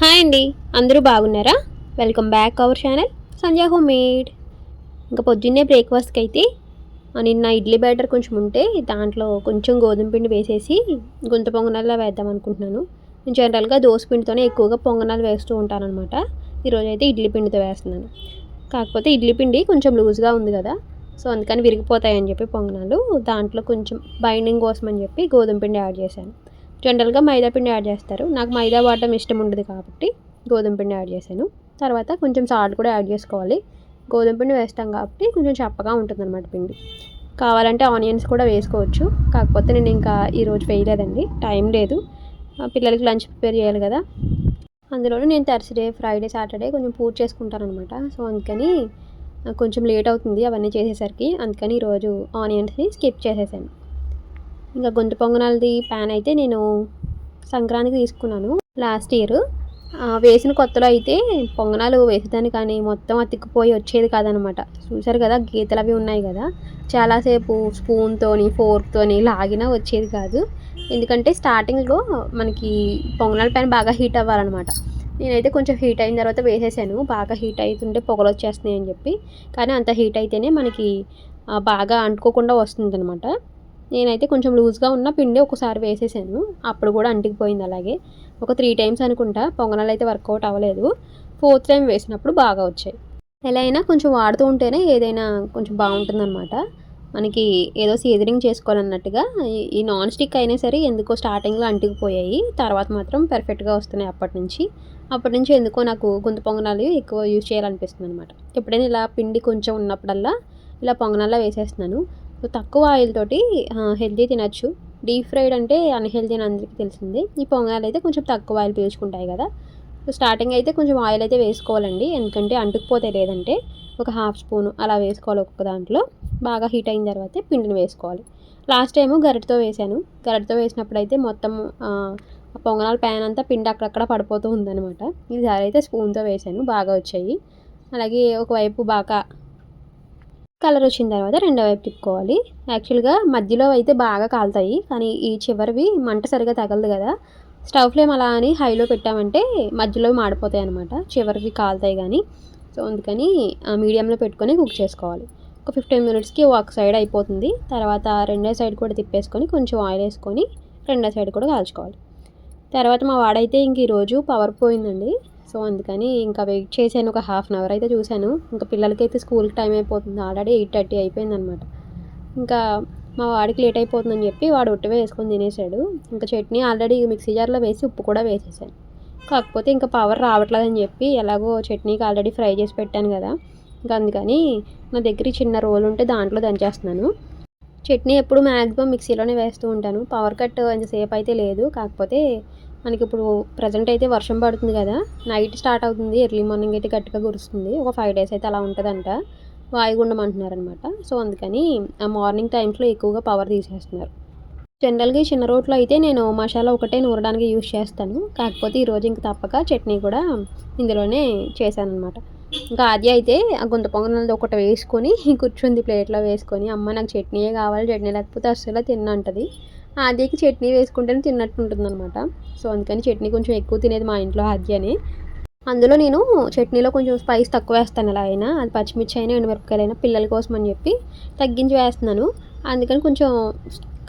Hi అండి. అందరూ బాగున్నారా? Welcome back our channel Sandhya home made ఇంకా పొద్దున్నే బ్రేక్ఫాస్ట్కి అయితే నిన్న ఇడ్లీ బ్యాటర్ కొంచెం ఉంటే దాంట్లో కొంచెం గోధుమ పిండి వేసేసి గుంత పొంగనాల్లో వేద్దాం అనుకుంటున్నాను. నేను జనరల్గా దోశ పిండితోనే ఎక్కువగా పొంగనాలు వేస్తూ ఉంటానన్నమాట. ఈరోజు అయితే ఇడ్లీ పిండితో వేస్తున్నాను. కాకపోతే ఇడ్లీ పిండి కొంచెం లూజ్గా ఉంది కదా సో అందుకని విరిగిపోతాయని చెప్పి పొంగనాలు దాంట్లో కొంచెం బైండింగ్ కోసం అని చెప్పి గోధుమ పిండి యాడ్ చేశాను. జనరల్గా మైదా పిండి యాడ్ చేస్తారు. నాకు మైదా వాడటం ఇష్టం ఉండదు కాబట్టి గోధుమ పిండి యాడ్ చేశాను. తర్వాత కొంచెం సాల్ట్ కూడా యాడ్ చేసుకోవాలి. గోధుమ పిండి వేస్తాం కాబట్టి కొంచెం చప్పగా ఉంటుంది అనమాట పిండి. కావాలంటే ఆనియన్స్ కూడా వేసుకోవచ్చు. కాకపోతే నేను ఇంకా ఈరోజు వేయలేదండి. టైం లేదు. పిల్లలకి లంచ్ ప్రిపేర్ చేయాలి కదా. అందులోనూ నేను థర్స్డే ఫ్రైడే సాటర్డే కొంచెం పూజ చేసుకుంటాను అనమాట సో అందుకని కొంచెం లేట్ అవుతుంది అవన్నీ చేసేసరికి. అందుకని ఈరోజు ఆనియన్స్ని స్కిప్ చేసేసాను. ఇంకా గొంతు పొంగనాలది ప్యాన్ అయితే నేను సంక్రాంతికి తీసుకున్నాను లాస్ట్ ఇయర్ వేసిన కొత్తలో అయితే పొంగనాలు వేసేదాన్ని కానీ మొత్తం అతికిపోయి వచ్చేది కాదనమాట. చూసారు కదా గీతలు అవి ఉన్నాయి కదా. చాలాసేపు స్పూన్తోని ఫోర్క్తోని లాగినా వచ్చేది కాదు. ఎందుకంటే స్టార్టింగ్లో మనకి పొంగనాల ప్యాన్ బాగా హీట్ అవ్వాలన్నమాట. నేనైతే కొంచెం హీట్ అయిన తర్వాత వేసేసాను. బాగా హీట్ అవుతుంటే పొగలు వచ్చేస్తున్నాయి అని చెప్పి. కానీ అంత హీట్ అయితేనే మనకి బాగా అంటుకోకుండా వస్తుందన్నమాట. నేనైతే కొంచెం లూజ్గా ఉన్న పిండి ఒకసారి వేసేసాను. అప్పుడు కూడా అంటికిపోయింది అలాగే. ఒక త్రీ టైమ్స్ అనుకుంటా. పొంగనాలు అయితే వర్కౌట్ అవ్వలేదు. ఫోర్త్ టైం వేసినప్పుడు బాగా వచ్చాయి. ఎలా అయినా కొంచెం వాడుతూ ఉంటేనే ఏదైనా కొంచెం బాగుంటుందన్నమాట. మనకి ఏదో సీజనింగ్ చేసుకోవాలన్నట్టుగా ఈ- నాన్ స్టిక్ అయినా సరే ఎందుకో స్టార్టింగ్లో అంటుకుపోయాయి తర్వాత మాత్రం పర్ఫెక్ట్గా వస్తున్నాయి అప్పటి నుంచి. అప్పటి నుంచి ఎందుకో నాకు గుంత పొంగనాలు ఎక్కువ యూజ్ చేయాలనిపిస్తుంది అనమాట ఎప్పుడైనా ఇలా పిండి కొంచెం ఉన్నప్పుడల్లా ఇలా పొంగనాల్లో వేసేస్తున్నాను. తక్కువ ఆయిల్ తోటి హెల్తీ తినచ్చు. డీప్ ఫ్రైడ్ అంటే అన్హెల్తీ అని అందరికీ తెలిసిందే. ఈ పొంగనాలు అయితే కొంచెం తక్కువ ఆయిల్ పీల్చుకుంటాయి కదా. సో స్టార్టింగ్ అయితే కొంచెం ఆయిల్ అయితే వేసుకోవాలండి. ఎందుకంటే అంటుకుపోతే లేదంటే ఒక హాఫ్ స్పూన్ అలా వేసుకోవాలి ఒక్కొక్క దాంట్లో. బాగా హీట్ అయిన తర్వాత పిండిని వేసుకోవాలి. లాస్ట్ టైము గరిటతో వేసాను. గరిటతో వేసినప్పుడు అయితే మొత్తం ఆ, పొంగనాల ప్యాన్ అంతా పిండి అక్కడక్కడ పడిపోతూ ఉందనమాట ఈసారి అయితే స్పూన్తో వేసాను. బాగా వచ్చాయి. అలాగే ఒకవైపు బాగా కలర్ వచ్చిన తర్వాత రెండో వైపు తిప్పుకోవాలి. యాక్చువల్గా మధ్యలో అయితే బాగా కాలుతాయి. కానీ ఈ చివరివి మంట సరిగా తగలదు కదా. స్టవ్ ఫ్లేమ్ అలా అని హైలో పెట్టామంటే మధ్యలో మాడిపోతాయి అనమాట చివరివి కాలుతాయి కానీ. సో అందుకని ఆ మీడియంలో పెట్టుకొని కుక్ చేసుకోవాలి. ఒక ఫిఫ్టీన్ మినిట్స్కి ఒక సైడ్ అయిపోతుంది. తర్వాత రెండో సైడ్ కూడా తిప్పేసుకొని కొంచెం ఆయిల్ వేసుకొని రెండో సైడ్ కూడా కాల్చుకోవాలి. తర్వాత మా వాడైతే ఇంక ఈరోజు పవర్ పోయిందండి. సో అందుకని ఇంకా వెయిట్ చేశాను ఒక హాఫ్ అన్ అవర్ అయితే చూశాను. ఇంకా పిల్లలకైతే స్కూల్కి టైం అయిపోతుంది. ఆల్రెడీ ఎయిట్ థర్టీ అయిపోయింది అనమాట ఇంకా మా వాడికి లేట్ అయిపోతుందని చెప్పి వాడు ఉట్టివే వేసుకొని తినేసాడు. ఇంకా చట్నీ ఆల్రెడీ మిక్సీ జార్లో వేసి ఉప్పు కూడా వేసేసాను. కాకపోతే ఇంకా పవర్ రావట్లేదని చెప్పి ఎలాగో చట్నీకి ఆల్రెడీ ఫ్రై చేసి పెట్టాను కదా. ఇంకా అందుకని నా దగ్గర చిన్న రోల్ ఉంటే దాంట్లో దంచేస్తున్నాను. చట్నీ ఎప్పుడు మ్యాక్సిమం మిక్సీలోనే వేస్తూ ఉంటాను. పవర్ కట్ అంతసేపు అయితే లేదు. కాకపోతే మనకి ఇప్పుడు ప్రజెంట్ అయితే వర్షం పడుతుంది కదా నైట్ స్టార్ట్ అవుతుంది ఎర్లీ మార్నింగ్ అయితే గట్టిగా కురుస్తుంది. ఒక ఫైవ్ డేస్ అయితే అలా ఉంటుందంట. వాయుగుండం అంటున్నారనమాట. సో అందుకని ఆ మార్నింగ్ టైమ్స్లో ఎక్కువగా పవర్ తీసేస్తున్నారు. జనరల్గా ఈ చిన్న రోట్లో అయితే నేను మసాలా ఒకటే నూరడానికి యూస్ చేస్తాను. కాకపోతే ఈరోజు ఇంక తప్పక చట్నీ కూడా ఇందులోనే చేశాను అనమాట ఇంకా అది అయితే ఆ గుంత పొంగనది ఒకటి వేసుకొని కూర్చుంది ప్లేట్లో వేసుకొని అమ్మ నాకు చట్నీయే కావాలి చట్నీ లేకపోతే అస్సలు తిన్నంటది ఆద్యకి చట్నీ వేసుకుంటేనే తిన్నట్టు ఉంటుంది అనమాట సో అందుకని చట్నీ కొంచెం ఎక్కువ తినేది మా ఇంట్లో ఆద్యని అందులో నేను చట్నీలో కొంచెం స్పైస్ తక్కువ వేస్తాను ఎలా అయినా. అది పచ్చిమిర్చి అయినా ఎండుమిరపకాయలైనా పిల్లల కోసం అని చెప్పి తగ్గించి వేస్తున్నాను. అందుకని కొంచెం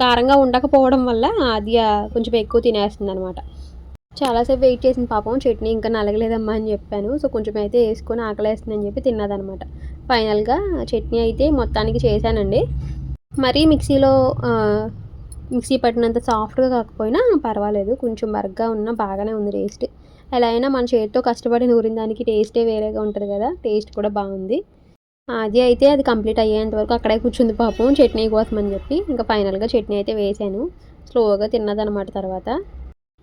కారంగా ఉండకపోవడం వల్ల ఆద్య కొంచెం ఎక్కువ తినేస్తుంది అనమాట చాలాసేపు వెయిట్ చేసిన పాపం. చట్నీ ఇంకా నలగలేదమ్మా అని చెప్పాను. సో కొంచెం అయితే వేసుకొని ఆకలేస్తుందని చెప్పి తిన్నదనమాట ఫైనల్గా చట్నీ అయితే మొత్తానికి చేశానండి. మరీ మిక్సీలో మిక్సీ పట్టినంత సాఫ్ట్గా కాకపోయినా పర్వాలేదు. కొంచెం మరగ్గా ఉన్నా బాగానే ఉంది టేస్ట్ ఎలా అయినా మన చేతితో కష్టపడి నూరిన దానికి టేస్టే వేరేగా ఉంటుంది కదా? టేస్ట్ కూడా బాగుంది. అది అయితే అది కంప్లీట్ అయ్యేంత వరకు అక్కడే కూర్చుంది పాపం. చట్నీ కోసం అని చెప్పి ఇంకా ఫైనల్గా చట్నీ అయితే వేసాను. స్లోగా తిన్నదనమాట తర్వాత.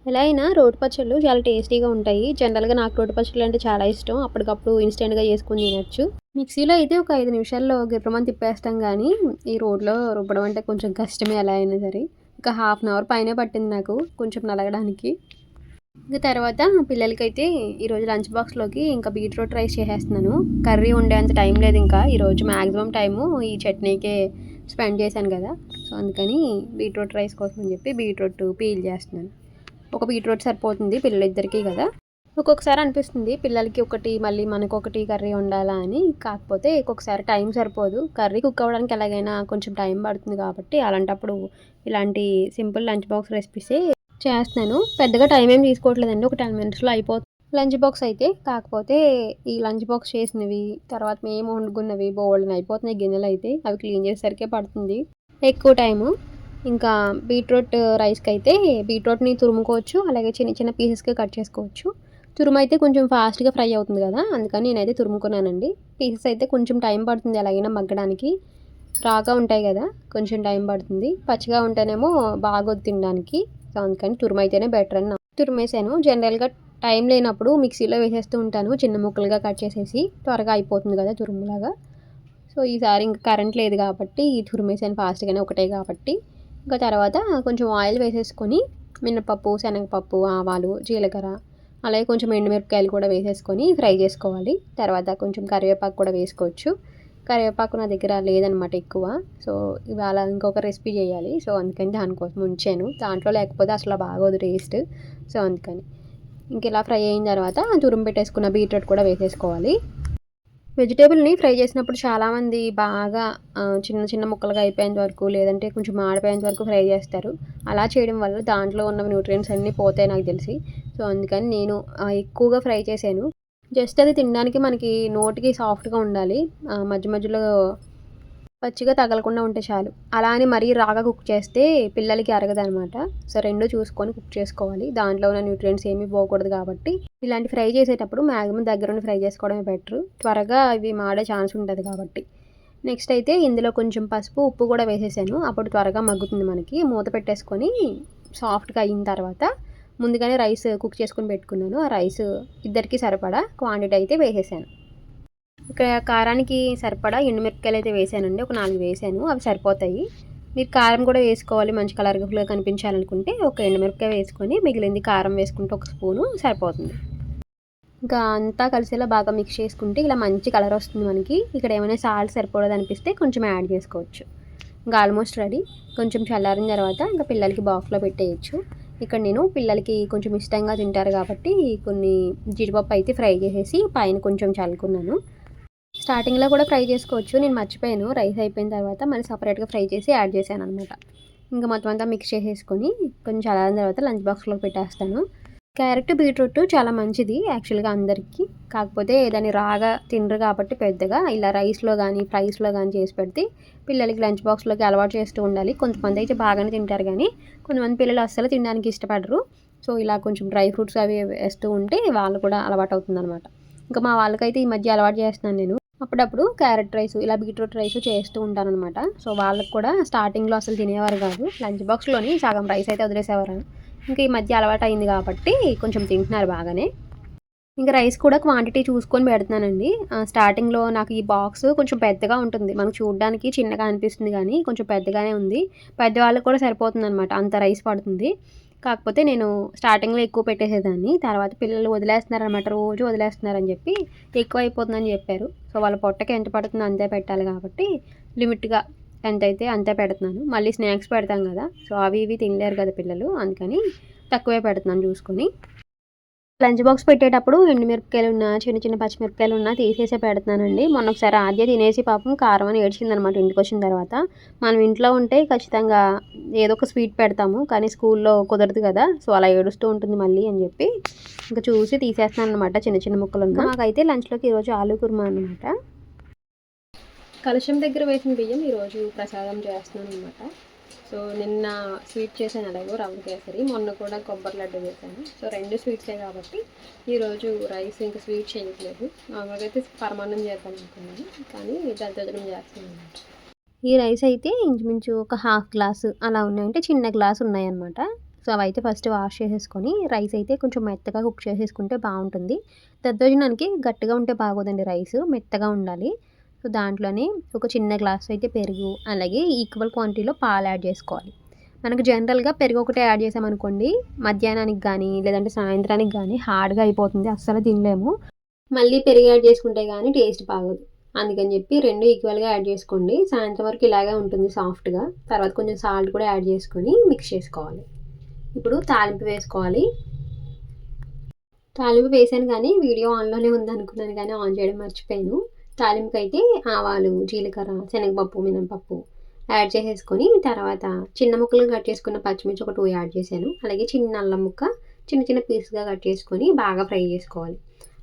ఎలా అయినా రోటి పచ్చళ్ళు చాలా టేస్టీగా ఉంటాయి. జనరల్గా నాకు రోటి పచ్చళ్ళు అంటే చాలా ఇష్టం. అప్పటికప్పుడు ఇన్స్టెంట్గా చేసుకొని తినచ్చు. మిక్సీలో అయితే ఒక ఐదు నిమిషాల్లో గిర్రమని తిప్పేస్తాం కానీ ఈ రోడ్లో రుబ్బడం అంటే కొంచెం కష్టమే ఎలా అయినా సరే. ఇంకా హాఫ్ అన్ అవర్ పైనే పట్టింది నాకు కొంచెం నలగడానికి. ఇంకా తర్వాత పిల్లలకైతే ఈరోజు లంచ్ బాక్స్లోకి ఇంకా బీట్రూట్ రైస్ చేసేస్తున్నాను. కర్రీ ఉండేంత టైం లేదు ఇంకా. ఈరోజు మ్యాక్సిమం టైము ఈ చట్నీకే స్పెండ్ చేశాను కదా. సో అందుకని బీట్రూట్ రైస్ కోసం అని చెప్పి బీట్రూట్ పీల్ చేస్తున్నాను. ఒక బీట్రూట్ సరిపోతుంది పిల్లలిద్దరికీ కదా. ఒక్కొక్కసారి అనిపిస్తుంది పిల్లలకి ఒకటి మళ్ళీ మనకు ఒకటి కర్రీ ఉండాలా అని. కాకపోతే ఒక్కొక్కసారి టైం సరిపోదు. కర్రీ కుక్ అవ్వడానికి ఎలాగైనా కొంచెం టైం పడుతుంది కాబట్టి అలాంటప్పుడు ఇలాంటి సింపుల్ లంచ్ బాక్స్ రెసిపీసే చేస్తున్నాను. పెద్దగా టైం ఏం తీసుకోవట్లేదండి. ఒక టెన్ మినిట్స్లో అయిపోతుంది. లంచ్ బాక్స్ అయితే కాకపోతే ఈ లంచ్ బాక్స్ చేసినవి తర్వాత మేము వండుకున్నవి బోల్డ్ని అయిపోతున్నాయి. గిన్నెలు అయితే అవి క్లీన్ చేసేసరికే పడుతుంది. ఎక్కువ టైము ఇంకా బీట్రూట్ రైస్కి అయితే బీట్రూట్ని తురుముకోవచ్చు. అలాగే చిన్న చిన్న పీసెస్కి కట్ చేసుకోవచ్చు. తురుము అయితే కొంచెం ఫాస్ట్గా ఫ్రై అవుతుంది కదా అందుకని నేనైతే తురుముకున్నానండి. పీసెస్ అయితే కొంచెం టైం పడుతుంది ఎలాగైనా మగ్గడానికి. రాగా ఉంటాయి కదా కొంచెం టైం పడుతుంది. పచ్చిగా ఉంటేనేమో బాగోదు తినడానికి. సో అందుకని తురుము అయితేనే బెటర్ అని తురుమేసాను. జనరల్గా టైం లేనప్పుడు మిక్సీలో వేసేస్తూ ఉంటాను చిన్న ముక్కలుగా కట్ చేసేసి. త్వరగా అయిపోతుంది కదా తురుములాగా. సో ఈసారి ఇంకా కరెంట్ లేదు కాబట్టి ఈ తురిమేసాను ఫాస్ట్గానే ఒకటే కాబట్టి. ఇంకా తర్వాత కొంచెం ఆయిల్ వేసేసుకొని మినపప్పు శనగపప్పు ఆవాలు జీలకర్ర అలాగే కొంచెం ఎండుమిరపకాయలు కూడా వేసేసుకొని ఫ్రై చేసుకోవాలి. తర్వాత కొంచెం కరివేపాకు కూడా వేసుకోవచ్చు. కరివేపాకు నా దగ్గర లేదనమాట ఎక్కువ. సో ఇవాళ ఇంకొక రెసిపీ చేయాలి. సో అందుకని దానికోసం ఉంచాను. దాంట్లో లేకపోతే అసలు బాగోదు టేస్ట్. సో అందుకని. ఇంక ఇలా ఫ్రై అయిన తర్వాత తురుము పెట్టేసుకున్న బీట్రూట్ కూడా వేసేసుకోవాలి. వెజిటేబుల్ని ఫ్రై చేసినప్పుడు చాలామంది బాగా చిన్న చిన్న ముక్కలుగా అయిపోయేంత వరకు లేదంటే కొంచెం మాడిపోయేంత వరకు ఫ్రై చేస్తారు. అలా చేయడం వల్ల దాంట్లో ఉన్న న్యూట్రియంట్స్ అన్నీ పోతాయి నాకు తెలిసి. సో అందుకని నేను ఎక్కువగా ఫ్రై చేశాను. జస్ట్ అది తినడానికి మనకి నోటికి సాఫ్ట్గా ఉండాలి. మధ్య మధ్యలో పచ్చిగా తగలకుండా ఉంటే చాలు. అలా అని మరీ రాగా కుక్ చేస్తే పిల్లలకి అరగదనమాట. సో రెండు చూసుకొని కుక్ చేసుకోవాలి. దాంట్లో ఉన్న న్యూట్రియంట్స్ ఏమీ పోకూడదు కాబట్టి. ఇలాంటి ఫ్రై చేసేటప్పుడు మ్యాక్సిమం దగ్గరుండి ఫ్రై చేసుకోవడమే బెటర్. త్వరగా అవి మాడే ఛాన్స్ ఉంటుంది కాబట్టి. నెక్స్ట్ అయితే ఇందులో కొంచెం పసుపు ఉప్పు కూడా వేసేసాను. అప్పుడు త్వరగా మగ్గుతుంది మనకి. మూత పెట్టేసుకొని సాఫ్ట్గా అయిన తర్వాత ముందుగానే రైస్ కుక్ చేసుకొని పెట్టుకున్నాను. ఆ రైస్ ఇద్దరికి సరిపడా క్వాంటిటీ అయితే వేసేసాను. ఇక్కడ కారానికి సరిపడా ఎండుమిరపకాయలు అయితే వేసానండి. ఒక నాలుగు వేసాను. అవి సరిపోతాయి. మీరు కారం కూడా వేసుకోవాలి. మంచి కలర్ఫుల్గా కనిపించాలనుకుంటే ఒక ఎండుమిరపకాయ వేసుకొని మిగిలింది కారం వేసుకుంటే ఒక స్పూను సరిపోతుంది. ఇంకా అంతా కలిసేలా బాగా మిక్స్ చేసుకుంటే ఇలా మంచి కలర్ వస్తుంది మనకి. ఇక్కడ ఏమైనా సాల్ట్ సరిపోలేదు అనిపిస్తే కొంచెం యాడ్ చేసుకోవచ్చు. ఇంకా ఆల్మోస్ట్ రెడీ కొంచెం చల్లారిన తర్వాత ఇంకా పిల్లలకి బాక్స్లో పెట్టేయచ్చు. ఇక్కడ నేను పిల్లలకి కొంచెం ఇష్టంగా తింటారు కాబట్టి కొన్ని జీడిపప్పు అయితే ఫ్రై చేసేసి పైన కొంచెం చల్లుకున్నాను. స్టార్టింగ్లో కూడా ఫ్రై చేసుకోవచ్చు. నేను మర్చిపోయాను. రైస్ అయిపోయిన తర్వాత మళ్ళీ సపరేట్గా ఫ్రై చేసి యాడ్ చేశాను అనమాట ఇంకా మొత్తం అంతా మిక్స్ చేసేసుకొని కొంచెం చల్లారిన తర్వాత లంచ్ బాక్స్లో పెట్టేస్తాను. క్యారెట్ బీట్రూట్ చాలా మంచిది యాక్చువల్గా అందరికీ. కాకపోతే దాన్ని రాగా తినరు కాబట్టి పెద్దగా. ఇలా రైస్లో కానీ ఫ్రైస్లో కానీ చేసి పెడితే పిల్లలకి లంచ్ బాక్స్లోకి అలవాటు చేస్తూ ఉండాలి. కొంతమంది అయితే బాగానే తింటారు కానీ కొంతమంది పిల్లలు అస్సలు తినడానికి ఇష్టపడరు. సో ఇలా కొంచెం డ్రై ఫ్రూట్స్ అవి వేస్తూ ఉంటే వాళ్ళు కూడా అలవాటు అవుతుంది అనమాట ఇంకా మా వాళ్ళకైతే ఈ మధ్య అలవాటు చేస్తున్నాను నేను. అప్పుడప్పుడు క్యారెట్ రైస్ ఇలా బీట్రూట్ రైస్ చేస్తూ ఉంటాను అనమాట సో వాళ్ళకి కూడా స్టార్టింగ్లో అసలు తినేవారు కాదు. లంచ్ బాక్స్లోని సగం రైస్ అయితే వదిలేసేవారు. ఇంకా ఈ మధ్య అలవాటు అయింది కాబట్టి కొంచెం తింటున్నారు బాగానే. ఇంకా రైస్ కూడా క్వాంటిటీ చూసుకొని పెడుతున్నానండి. స్టార్టింగ్లో నాకు ఈ బాక్స్ కొంచెం పెద్దగా ఉంటుంది. మనకు చూడడానికి చిన్నగా అనిపిస్తుంది కానీ కొంచెం పెద్దగానే ఉంది. పెద్దవాళ్ళకి కూడా సరిపోతుంది అనమాట అంత రైస్ పడుతుంది. కాకపోతే నేను స్టార్టింగ్లో ఎక్కువ పెట్టేసేదాన్ని. తర్వాత పిల్లలు వదిలేస్తున్నారనమాట రోజు వదిలేస్తున్నారని చెప్పి ఎక్కువ అయిపోతుందని చెప్పారు. సో వాళ్ళ పొట్టకి ఎంత పడుతుందో అంతే పెట్టాలి కాబట్టి లిమిట్గా ఎంత అయితే అంతే పెడుతున్నాను. మళ్ళీ స్నాక్స్ పెడతాం కదా సో అవి ఇవి తినలేరు కదా పిల్లలు అందుకని తక్కువే పెడుతున్నాను చూసుకొని. లంచ్ బాక్స్ పెట్టేటప్పుడు ఎండుమిరపకాయలు ఉన్న చిన్న చిన్న పచ్చిమిరపకాయలు ఉన్న తీసేసే పెడుతున్నానండి. మొన్న ఒకసారి ఆద్య తినేసి పాపం కారం అని ఏడ్చిందనమాట ఇంటికి వచ్చిన తర్వాత. మనం ఇంట్లో ఉంటే ఖచ్చితంగా ఏదో ఒక స్వీట్ పెడతాము కానీ స్కూల్లో కుదరదు కదా సో అలా ఏడుస్తూ ఉంటుంది మళ్ళీ అని చెప్పి ఇంకా చూసి తీసేస్తున్నాను అనమాట చిన్న చిన్న ముక్కలు ఉన్నా మాకైతే లంచ్లోకి ఈరోజు ఆలు కుర్మా అనమాట. కలశం దగ్గర వేసిన బియ్యం ఈరోజు ప్రసాదం చేస్తున్నాను అనమాట సో నిన్న స్వీట్ చేశాను అలాగో రవ్వ కేసరి మొన్న కూడా కొబ్బరి లడ్డు చేశాను. సో రెండు స్వీట్సే కాబట్టి ఈరోజు రైస్ ఇంకా స్వీట్ చేయట్లేదు. నార్మల్గా అయితే పరమాన్నం చేద్దాం అనుకున్నాను కానీ దద్దోజనం చేస్తున్నాను ఈ రైస్ అయితే ఇంచుమించు ఒక హాఫ్ గ్లాసు అలా ఉన్నాయంటే చిన్న గ్లాస్ ఉన్నాయన్నమాట. సో అవి అయితే ఫస్ట్ వాష్ చేసేసుకొని రైస్ అయితే కొంచెం మెత్తగా కుక్ చేసేసుకుంటే బాగుంటుంది. దద్దోజనానికి గట్టిగా ఉంటే బాగోదండి రైస్ మెత్తగా ఉండాలి. సో దాంట్లోనే ఒక చిన్న గ్లాస్ అయితే పెరుగు అలాగే ఈక్వల్ క్వాంటిటీలో పాలు యాడ్ చేసుకోవాలి. మనకు జనరల్గా పెరుగు ఒకటే యాడ్ చేసామనుకోండి మధ్యాహ్నానికి కానీ లేదంటే సాయంత్రానికి కానీ హార్డ్గా అయిపోతుంది అస్సలు తినలేము. మళ్ళీ పెరుగు యాడ్ చేసుకుంటే కానీ టేస్ట్ బాగోదు. అందుకని చెప్పి రెండు ఈక్వల్గా యాడ్ చేసుకోండి. సాయంత్రం వరకు ఇలాగే ఉంటుంది సాఫ్ట్గా తర్వాత కొంచెం సాల్ట్ కూడా యాడ్ చేసుకొని మిక్స్ చేసుకోవాలి. ఇప్పుడు తాలింపు వేసుకోవాలి. తాలింపు వేసాను కానీ వీడియో ఆన్లోనే ఉంది అనుకున్నాను కానీ ఆన్ చేయడం మర్చిపోయాను. తాలింపు అయితే ఆవాలు జీలకర్ర శనగపప్పు మినపప్పు యాడ్ చేసేసుకొని తర్వాత చిన్న ముక్కలు కట్ చేసుకున్న పచ్చిమిర్చి ఒక టూ యాడ్ చేశాను. అలాగే చిన్న అల్లం ముక్క చిన్న చిన్న పీస్గా కట్ చేసుకొని బాగా ఫ్రై చేసుకోవాలి.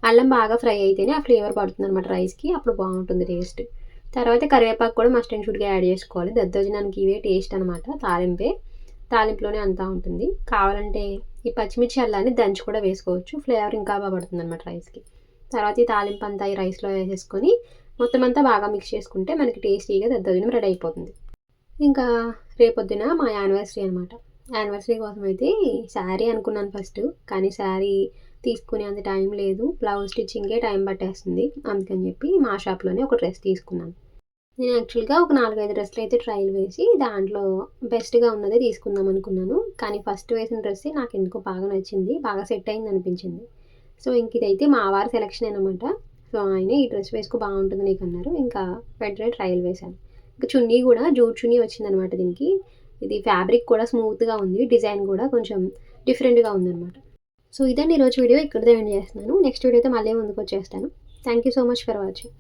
అల్లం బాగా ఫ్రై అయితేనే ఆ ఫ్లేవర్ పడుతుంది అనమాట రైస్కి అప్పుడు బాగుంటుంది టేస్ట్. తర్వాత కరివేపాకు కూడా మస్ట్ అండ్ షుడ్గా యాడ్ చేసుకోవాలి. దద్దోజనానికి ఇవే టేస్ట్ అనమాట తాలింపే. తాలింపులోనే అంతా ఉంటుంది. కావాలంటే ఈ పచ్చిమిర్చి అల్లాన్ని దంచి కూడా వేసుకోవచ్చు. ఫ్లేవర్ ఇంకా బాగా పడుతుంది అనమాట రైస్కి. తర్వాత ఈ తాలింపు అంతా ఈ రైస్లో వేసేసుకొని మొత్తం అంతా బాగా మిక్స్ చేసుకుంటే మనకి టేస్టీగా దద్దోజనం రెడీ అయిపోతుంది. ఇంకా రేపొద్దున మా యానివర్సరీ అనమాట యానివర్సరీ కోసం అయితే శారీ అనుకున్నాను ఫస్ట్ కానీ శారీ తీసుకునే అంత టైం లేదు. బ్లౌజ్ స్టిచ్చింగే టైం పట్టేస్తుంది. అందుకని చెప్పి మా షాప్లోనే ఒక డ్రెస్ తీసుకున్నాను. నేను యాక్చువల్గా ఒక నాలుగైదు డ్రెస్సులు అయితే ట్రయల్ వేసి దాంట్లో బెస్ట్గా ఉన్నదే తీసుకుందాం అనుకున్నాను. కానీ ఫస్ట్ వేసిన డ్రెస్సే నాకు ఎందుకో బాగా నచ్చింది బాగా సెట్ అయింది అనిపించింది. సో ఇంక ఇదైతే మా వారి సెలెక్షన్ అనమాట సో ఆయన ఈ డ్రెస్ వేసుకో బాగుంటుంది నీకు అన్నారు. ఇంకా వెంటనే ట్రయల్ వేశాను ఇంకా చున్నీ కూడా జూట్ చున్నీ వచ్చిందనమాట దీనికి. ఇది ఫ్యాబ్రిక్ కూడా స్మూత్గా ఉంది. డిజైన్ కూడా కొంచెం డిఫరెంట్గా ఉందన్నమాట. సో ఇదండి ఈరోజు వీడియో. ఇక్కడ ఎండ్ చేస్తున్నాను. నెక్స్ట్ వీడియో అయితే మళ్ళీ ముందుకు వచ్చేస్తాను. Thank you so much for watching